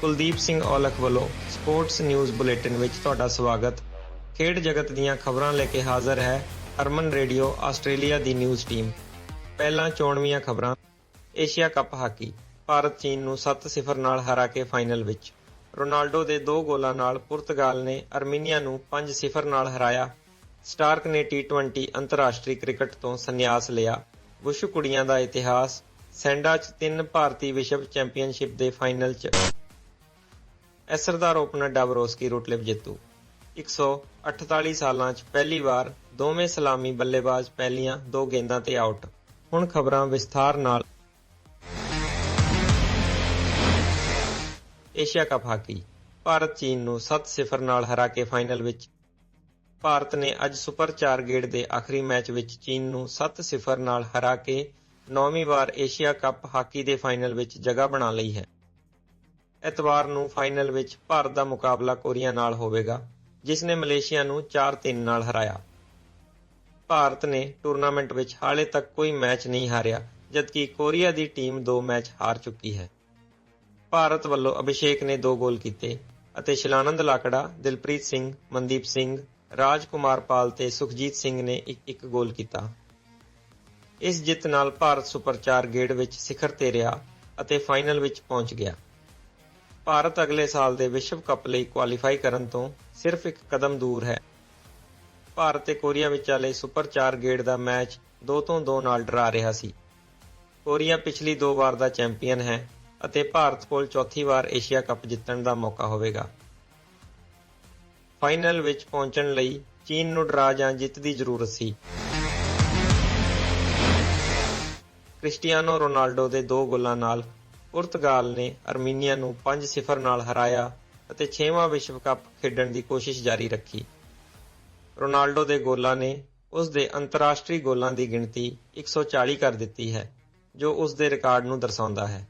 ਕੁਲਦੀਪ ਸਿੰਘ ਔਲਖ ਵੱਲੋਂ sports news bulletin ਵਿੱਚ ਤੁਹਾਡਾ ਸਵਾਗਤ। ਖੇਡ ਜਗਤ ਦੀਆਂ ਖਬਰਾਂ ਲੈ ਕੇ ਹਾਜ਼ਰ ਹੈ ਅਰਮਨ ਰੇਡੀਓ, ਆਸਟ੍ਰੇਲੀਆ ਦੀ ਨਿਊਜ਼ ਟੀਮ। ਪਹਿਲਾਂ ਚੋਣਵੀਆਂ ਖਬਰਾਂ। Asia cup hockey. ਭਾਰਤ, ਚੀਨ ਨੂੰ 7-0 ਨਾਲ ਹਰਾ ਕੇ ਫਾਈਨਲ ਵਿੱਚ। ਰੋਨਾਲਡੋ ਦੇ ਦੋ ਗੋਲਾਂ ਨਾਲ ਪੁਰਤਗਾਲ ਨੇ ਅਰਮੀਨੀਆ ਨੂੰ 5-0 ਨਾਲ ਹਰਾਇਆ। ਸਟਾਰਕ ਨੇ ਟੀ20 ਅੰਤਰਰਾਸ਼ਟਰੀ ਕ੍ਰਿਕਟ ਤੋਂ ਸੰਨਿਆਸ ਲਿਆ। ਵੁਸ਼ੂ ਕੁੜੀਆਂ ਦਾ ਇਤਿਹਾਸ। ਸੈਂਡਾ 'ਚ ਤਿੰਨ ਭਾਰਤੀ ਵਿਸ਼ਵ ਚੈਂਪੀਅਨਸ਼ਿਪ ਦੇ ਫਾਈਨਲ 'ਚ ਐਸਰਦਾਰ ਓਪਨਰ ਡਾਬਰੋਸਕੀ ਰੂਟਲੇਵ ਜੇਤੂ। 148 ਸਾਲਾਂ 'ਚ ਪਹਿਲੀ ਵਾਰ ਦੋਵੇਂ ਸਲਾਮੀ ਬੱਲੇਬਾਜ਼ ਪਹਿਲੀਆਂ ਦੋ ਗੇਂਦਾਂ ਤੇ ਆਊਟ। ਹੁਣ ਖਬਰਾਂ ਵਿਸਥਾਰ ਨਾਲ। Asia cup hockey. ਭਾਰਤ ਚੀਨ ਨੂੰ 7-0 ਨਾਲ ਹਰਾ ਕੇ ਫਾਈਨਲ ਵਿੱਚ। ਭਾਰਤ ਨੇ ਅੱਜ ਸੁਪਰ 4 ਗੇੜ ਦੇ ਆਖਰੀ ਮੈਚ ਵਿੱਚ ਚੀਨ ਨੂੰ 7-0 ਨਾਲ ਹਰਾ ਕੇ ਨੌਵੀਂ ਵਾਰ ਏਸ਼ੀਆ ਕੱਪ ਹਾਕੀ ਦੇ ਫਾਈਨਲ ਵਿੱਚ ਜਗ੍ਹਾ ਬਣਾ ਲਈ ਹੈ। ਐਤਵਾਰ ਨੂੰ ਫਾਈਨਲ ਵਿੱਚ ਭਾਰਤ ਦਾ ਮੁਕਾਬਲਾ ਕੋਰੀਆ ਨਾਲ ਹੋਵੇਗਾ, ਜਿਸ ਨੇ ਮਲੇਸ਼ੀਆ ਨੂੰ 4-3 ਨਾਲ ਹਰਾਇਆ। ਭਾਰਤ ਨੇ ਟੂਰਨਾਮੈਂਟ ਵਿੱਚ ਹਾਲੇ ਤੱਕ ਕੋਈ ਮੈਚ ਨਹੀਂ ਹਾਰਿਆ, ਜਦਕਿ ਕੋਰੀਆ ਦੀ ਟੀਮ ਦੋ ਮੈਚ ਹਾਰ ਚੁੱਕੀ ਹੈ। ਭਾਰਤ ਵੱਲੋਂ ਅਭਿਸ਼ੇਕ ਨੇ ਦੋ ਗੋਲ ਕੀਤੇ ਅਤੇ ਸ਼ਿਲਾਨੰਦ ਲਾਕੜਾ, ਦਿਲਪ੍ਰੀਤ ਸਿੰਘ, ਮਨਦੀਪ ਸਿੰਘ, ਰਾਜਕੁਮਾਰ ਪਾਲ ਤੇ ਸੁਖਜੀਤ ਸਿੰਘ ਨੇ ਇੱਕ ਇੱਕ ਗੋਲ ਕੀਤਾ। ਇਸ ਜਿੱਤ ਨਾਲ ਭਾਰਤ ਸੁਪਰ 4 ਗੇੜ ਵਿੱਚ ਸਿਖਰ ਤੇ ਰਿਹਾ ਅਤੇ ਫਾਈਨਲ ਵਿੱਚ ਪਹੁੰਚ ਗਿਆ। ਭਾਰਤ ਅਗਲੇ ਸਾਲ ਦੇ ਵਿਸ਼ਵ ਕੱਪ ਲਈ ਕੁਆਲੀਫਾਈ ਕਰਨ ਤੋਂ ਸਿਰਫ ਇੱਕ ਕਦਮ ਦੂਰ ਹੈ। ਭਾਰਤ ਤੇ ਕੋਰੀਆ ਵਿਚਾਲੇ ਸੁਪਰ 4 ਗੇੜ ਦਾ ਮੈਚ 2 ਤੋਂ 2 ਨਾਲ ਡਰਾ ਰਿਹਾ ਸੀ। ਕੋਰੀਆ ਪਿਛਲੀ ਦੋ ਵਾਰ ਦਾ ਚੈਂਪੀਅਨ ਹੈ ਅਤੇ ਭਾਰਤ ਕੋਲ ਚੌਥੀ ਵਾਰ ਏਸ਼ੀਆ ਕੱਪ ਜਿੱਤਣ ਦਾ ਮੌਕਾ ਹੋਵੇਗਾ। ਫਾਈਨਲ ਵਿੱਚ ਪਹੁੰਚਣ ਲਈ ਚੀਨ ਨੂੰ ਡਰਾ ਜਾਂ ਜਿੱਤ ਦੀ ਜ਼ਰੂਰਤ ਸੀ। ਕ੍ਰਿਸਟੀਆਨੋ ਰੋਨਾਲਡੋ ਦੇ ਦੋ ਗੋਲਾਂ ਨਾਲ ਪੁਰਤਗਾਲ ਨੇ ਅਰਮੀਨੀਆ ਨੂੰ 5-0 ਨਾਲ ਹਰਾਇਆ ਅਤੇ 6ਵਾਂ ਵਿਸ਼ਵ ਕੱਪ ਖੇਡਣ ਦੀ ਕੋਸ਼ਿਸ਼ ਜਾਰੀ ਰੱਖੀ। ਰੋਨਾਲਡੋ ਦੇ ਗੋਲਾਂ ਨੇ ਉਸ ਦੇ ਅੰਤਰਰਾਸ਼ਟਰੀ ਗੋਲਾਂ ਦੀ ਗਿਣਤੀ 140 ਕਰ ਦਿੱਤੀ ਹੈ, ਜੋ ਉਸ ਦੇ ਰਿਕਾਰਡ ਨੂੰ ਦਰਸਾਉਂਦਾ ਹੈ।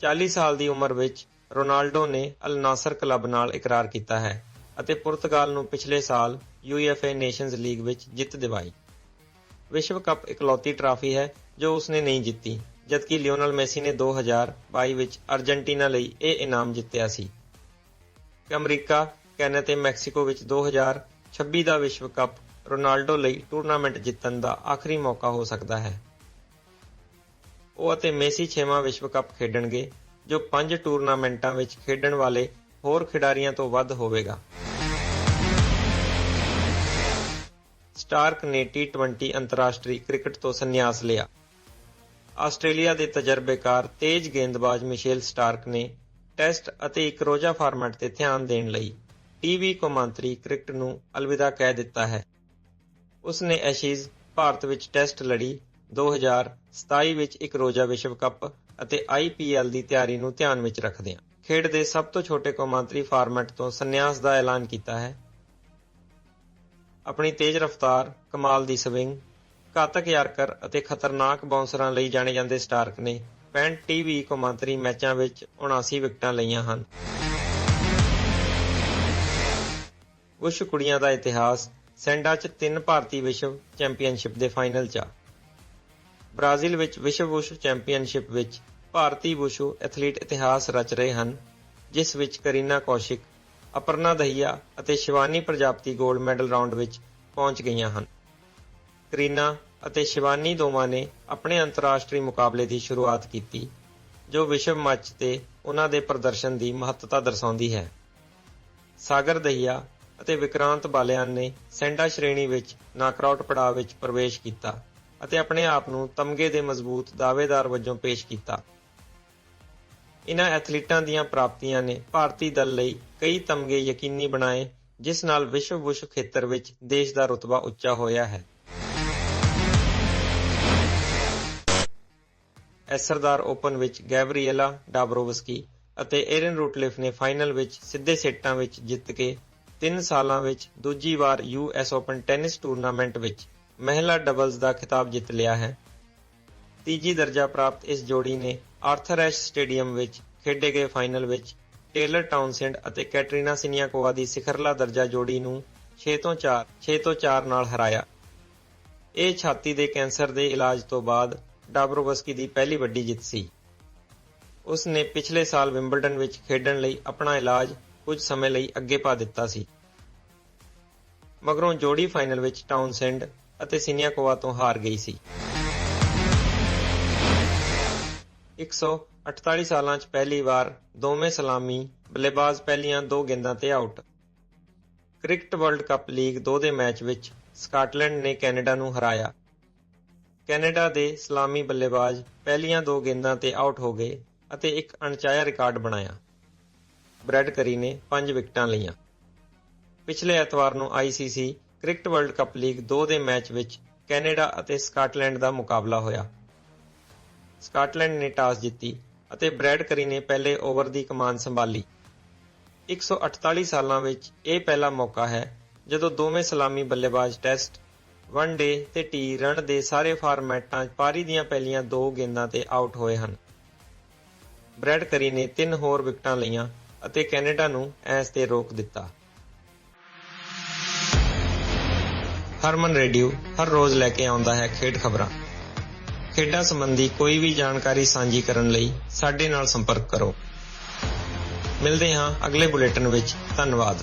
40 ਸਾਲ ਦੀ ਉਮਰ ਵਿੱਚ ਰੋਨਾਲਡੋ ਨੇ ਅਲ ਨਾਸਰ ਕਲੱਬ ਨਾਲ ਇਕਰਾਰ ਕੀਤਾ ਹੈ ਅਤੇ ਪੁਰਤਗਾਲ ਨੂੰ ਪਿਛਲੇ ਸਾਲ ਯੂਐਫਏ ਨੇਸ਼ਨਜ਼ ਲੀਗ ਵਿੱਚ ਜਿੱਤ ਦਿਵਾਈ। ਵਿਸ਼ਵ ਕੱਪ ਇਕਲੌਤੀ ਟਰਾਫੀ ਹੈ, ਜੋ ਉਸਨੇ ਨਹੀਂ ਜਿੱਤੀ। ਜਦਕਿ ਲਿਓਨਲ ਮੈਸੀ ਨੇ 2022 ਵਿੱਚ ਅਰਜنٹੀਨਾ ਲਈ ਇਹ ਇਨਾਮ ਜਿੱਤਿਆ ਸੀ। ਅਮਰੀਕਾ, ਕੈਨੇਡਾ ਤੇ ਮੈਕਸੀਕੋ ਵਿੱਚ 2026 ਦਾ ਵਿਸ਼ਵ ਕੱਪ ਰੋਨਾਲਡੋ ਲਈ ਟੂਰਨਾਮੈਂਟ ਜਿੱਤਣ ਦਾ ਆਖਰੀ ਮੌਕਾ ਹੋ ਸਕਦਾ ਹੈ। ਉਹ ਅਤੇ ਮੇਸੀ 6ਵਾਂ ਵਿਸ਼ਵ ਕੱਪ ਖੇਡਣਗੇ ਜੋ 5 ਟੂਰਨਾਮੈਂਟਾਂ ਵਿੱਚ ਖੇਡਣ ਵਾਲੇ ਹੋਰ ਖਿਡਾਰੀਆਂ ਤੋਂ ਵੱਧ ਹੋਵੇਗਾ। ਸਟਾਰਕ ਨੇ T20 ਅੰਤਰਰਾਸ਼ਟਰੀ ਕ੍ਰਿਕਟ ਤੋਂ ਸੰਨਿਆਸ ਲਿਆ। ਆਸਟ੍ਰੇਲੀਆ ਦੇ ਤਜਰਬੇਕਾਰ ਤੇਜ਼ ਗੇਂਦਬਾਜ਼ ਮਿਸ਼ੇਲ ਸਟਾਰਕ ਨੇ ਟੈਸਟ ਅਤੇ ਇੱਕ ਰੋਜ਼ਾ ਫਾਰਮੈਟ ਤੇ ਧਿਆਨ ਦੇਣ ਲਈ ਟੀਵੀ ਕੌਮਾਂਤਰੀ ਕ੍ਰਿਕਟ ਨੂੰ ਅਲਵਿਦਾ ਕਹਿ ਦਿੱਤਾ ਹੈ। ਉਸ ਨੇ ਐਸ਼ੀਜ਼ ਭਾਰਤ ਵਿੱਚ ਟੈਸਟ ਲੜੀ 2027 ਵਿੱਚ ਇੱਕ ਰੋਜ਼ਾ ਵਿਸ਼ਵ ਕੱਪ ਅਤੇ ਆਈਪੀਐਲ ਦੀ ਤਿਆਰੀ ਨੂੰ ਧਿਆਨ ਵਿੱਚ ਰੱਖਦਿਆਂ ਖੇਡ ਦੇ ਸਭ ਤੋਂ ਛੋਟੇ ਕੌਮਾਂਤਰੀ ਫਾਰਮੈਟ ਤੋਂ ਸੰਨਿਆਸ ਦਾ ਐਲਾਨ ਕੀਤਾ ਹੈ। ਆਪਣੀ ਤੇਜ਼ ਰਫ਼ਤਾਰ ਕਮਾਲ ਦੀ ਸਵਿੰਗ ਘਾਤਕ ਯਾਰਕਰ ਅਤੇ ਖਤਰਨਾਕ ਬਾਉਂਸਰਾਂ ਲਈ ਜਾਣੇ ਜਾਂਦੇ ਸਟਾਰਕ ਨੇ 65 ਟੀਵੀ ਕੌਮਾਂਤਰੀ ਮੈਚਾਂ ਵਿੱਚ 79 ਵਿਕਟਾਂ ਲਈਆਂ ਹਨ। ਕੁਝ ਕੁੜੀਆਂ ਦਾ ਇਤਿਹਾਸ, ਸੈਂਡਾ 'ਚ ਤਿੰਨ ਭਾਰਤੀ ਵਿਸ਼ਵ ਚੈਂਪੀਅਨਸ਼ਿਪ ਦੇ ਫਾਈਨਲ 'ਚ ਬ੍ਰਾਜ਼ੀਲ ਵਿੱਚ ਵਿਸ਼ਵ ਵੁਸ਼ੂ ਚੈਂਪੀਅਨਸ਼ਿਪ ਵਿੱਚ ਭਾਰਤੀ ਵੁਸ਼ੂ ਐਥਲੀਟ ਇਤਿਹਾਸ ਰਚ ਰਹੇ ਹਨ, ਜਿਸ ਵਿੱਚ ਕਰੀਨਾ ਕੌਸ਼ਿਕ, ਅਪਰਨਾ ਦਹੀਆ ਅਤੇ ਸ਼ਿਵਾਨੀ ਪ੍ਰਜਾਪਤੀ 골ਡ ਮੈਡਲ ਰਾਉਂਡ ਵਿੱਚ ਪਹੁੰਚ ਗਈਆਂ ਹਨ। ਕਰੀਨਾ ਅਤੇ ਸ਼ਿਵਾਨੀ ਦੋਵਾਂ ਨੇ ਆਪਣੇ ਅੰਤਰਰਾਸ਼ਟਰੀ ਮੁਕਾਬਲੇ ਦੀ ਸ਼ੁਰੂਆਤ ਕੀਤੀ, ਜੋ ਵਿਸ਼ਵ ਮੰਚ ਤੇ ਉਹਨਾਂ ਦੇ ਪ੍ਰਦਰਸ਼ਨ ਦੀ ਮਹੱਤਤਾ ਦਰਸਾਉਂਦੀ ਹੈ। ਸਾਗਰ ਦਹੀਆ ਅਤੇ ਵਿਕਰਾਂਤ ਬਾਲਿਆਨ ਨੇ ਸੈਂਡਾ ਸ਼੍ਰੇਣੀ ਵਿੱਚ ਨਾਕਆਊਟ ਪੜਾਅ ਵਿੱਚ ਪ੍ਰਵੇਸ਼ ਕੀਤਾ ਅਤੇ ਆਪਣੇ ਆਪ ਨੂੰ ਤਮਗੇ ਦੇ ਮਜ਼ਬੂਤ ਦਾਅਵੇਦਾਰ ਵਜੋਂ ਪੇਸ਼ ਕੀਤਾ। ਇਨ੍ਹਾਂ ਐਥਲੀਟਾਂ ਦੀਆਂ ਪ੍ਰਾਪਤੀਆਂ ਨੇ ਭਾਰਤੀ ਦਲ ਲਈ ਕਈ ਤਮਗੇ ਯਕੀਨੀ ਬਣਾਏ, ਜਿਸ ਨਾਲ ਵਿਸ਼ਵ ਵੁਸ਼ੂ ਖੇਤਰ ਵਿੱਚ ਦੇਸ਼ ਦਾ ਰੁਤਬਾ ਉੱਚਾ ਹੋਇਆ ਹੈ। ਐਸਰਦਾਰ ਓਪਨ ਵਿੱਚ ਗੈਬਰੀਏਲਾ ਡਾਬਰੋਵਸਕੀ ਅਤੇ ਏਰਨ ਰੂਟਲਿਫ ਨੇ ਫਾਈਨਲ ਵਿੱਚ ਸਿੱਧੇ ਸੈੱਟਾਂ ਵਿੱਚ ਜਿੱਤ ਕੇ 3 ਸਾਲਾਂ ਵਿੱਚ ਦੂਜੀ ਵਾਰ ਯੂਐਸ ਓਪਨ ਟੈਨਿਸ ਟੂਰਨਾਮੈਂਟ ਵਿੱਚ ਮਹਿਲਾ ਡਬਲਜ਼ ਦਾ ਖਿਤਾਬ ਜਿੱਤ ਲਿਆ ਹੈ। ਤੀਜੀ ਦਰਜਾ ਪ੍ਰਾਪਤ ਇਸ ਜੋੜੀ ਨੇ ਆਰਥਰ ਐਸ਼ ਸਟੇਡੀਅਮ ਵਿੱਚ ਖੇਡੇ ਗਏ ਫਾਈਨਲ ਵਿੱਚ ਟੇਲਰ ਟਾਊਨਸੈਂਡ ਅਤੇ ਕੈਟਰੀਨਾ ਸਿਨੀਆਕੋਵਾ ਦੀ ਸਿਖਰਲਾ ਦਰਜਾ ਜੋੜੀ ਨੂੰ 6 ਤੋਂ 4 6 ਤੋਂ 4 ਨਾਲ ਹਰਾਇਆ। ਇਹ ਛਾਤੀ ਦੇ ਕੈਂਸਰ ਦੇ ਇਲਾਜ ਤੋਂ ਬਾਅਦ ਡਾਬਰੋਵਸਕੀ ਦੀ ਪਹਿਲੀ ਵੱਡੀ ਜਿੱਤ ਸੀ। ਉਸ ਨੇ ਪਿਛਲੇ ਸਾਲ ਵਿੰਬਲਡਨ ਵਿੱਚ ਖੇਡਣ ਲਈ ਆਪਣਾ ਇਲਾਜ ਕੁਝ ਸਮੇਂ ਲਈ ਅੱਗੇ ਪਾ ਦਿੱਤਾ ਸੀ। ਮਗਰੋਂ ਜੋੜੀ ਫਾਈਨਲ ਵਿੱਚ ਟਾਊਨਸੈਂਡ ਅਤੇ ਸਿਨੀਆਕੋਵਾ ਤੋਂ ਹਾਰ ਗਈ ਸੀ। 148 ਸਾਲਾਂ 'ਚ ਪਹਿਲੀ ਵਾਰ ਦੋਵੇਂ ਸਲਾਮੀ ਬੱਲੇਬਾਜ਼ ਪਹਿਲੀਆਂ ਦੋ ਗੇਂਦਾਂ ਤੇ out. Cricket world cup league 2 ਦੇ ਮੈਚ ਵਿੱਚ ਸਕਾਟਲੈਂਡ ਨੇ ਕੈਨੇਡਾ ਨੂੰ ਹਰਾਇਆ। ਕੈਨੇਡਾ ਦੇ ਸਲਾਮੀ ਬੱਲੇਬਾਜ਼ ਪਹਿਲੀਆਂ ਦੋ ਗੇਂਦਾਂ ਤੇ ਆਊਟ ਹੋ ਗਏ ਅਤੇ ਇੱਕ ਅਣਚਾਹਿਆ ਰਿਕਾਰਡ ਬਣਾਇਆ। ਬ੍ਰੈਡ ਕਰੀ ਨੇ 5 ਵਿਕਟਾਂ ਲਈਆਂ। ਪਿਛਲੇ ਐਤਵਾਰ ਨੂੰ ICC cricket world cup league 2 ਦੇ ਮੈਚ ਵਿੱਚ ਕੈਨੇਡਾ ਅਤੇ ਸਕਾਟਲੈਂਡ ਦਾ ਮੁਕਾਬਲਾ ਹੋਇਆ। ਸਕਾਟਲੈਂਡ ਨੇ ਟਾਸ ਜਿੱਤੀ ਅਤੇ ਬ੍ਰੈਡ ਕਰੀ ਨੇ ਪਹਿਲੇ ਓਵਰ ਦੀ ਕਮਾਨ ਸੰਭਾਲੀ। 148 ਸਾਲਾਂ ਵਿੱਚ ਇਹ ਪਹਿਲਾ ਮੌਕਾ ਹੈ ਜਦੋਂ ਦੋਵੇਂ ਸਲਾਮੀ ਬੱਲੇਬਾਜ਼ ਟੈਸਟ ਵਨ ਤੇ ਟੀ ਰਨ ਦੇ ਸਾਰੇ ਫਾਰਮੈਟਾਂ 'ਚ ਪਾਰੀ ਦੀਆਂ ਪਹਿਲੀਆਂ ਦੋ ਗੇਂਦਾਂ ਤੇ ਆਊਟ ਹੋਏ ਹਨ। ਬ੍ਰੈਡ ਕਰੀ ਨੇ ਤਿੰਨ ਹੋਰ ਵਿਕਟਾਂ ਲਈਆਂ ਅਤੇ ਕੈਨੇਡਾ ਨੂੰ ਐਸ ਤੇ ਰੋਕ ਦਿੱਤਾ। ਹਰਮਨ ਰੇਡੀਓ ਹਰ ਰੋਜ਼ ਲੈ ਕੇ ਆਉਂਦਾ ਹੈ ਖੇਡ ਖਬਰਾਂ। ਖੇਡਾਂ ਸੰਬੰਧੀ ਕੋਈ ਵੀ ਜਾਣਕਾਰੀ ਸਾਂਝੀ ਕਰਨ ਲਈ ਸਾਡੇ ਨਾਲ ਸੰਪਰਕ ਕਰੋ। ਮਿਲਦੇ ਹਾਂ ਅਗਲੇ ਬੁਲੇਟਿਨ ਵਿੱਚ। ਧੰਨਵਾਦ।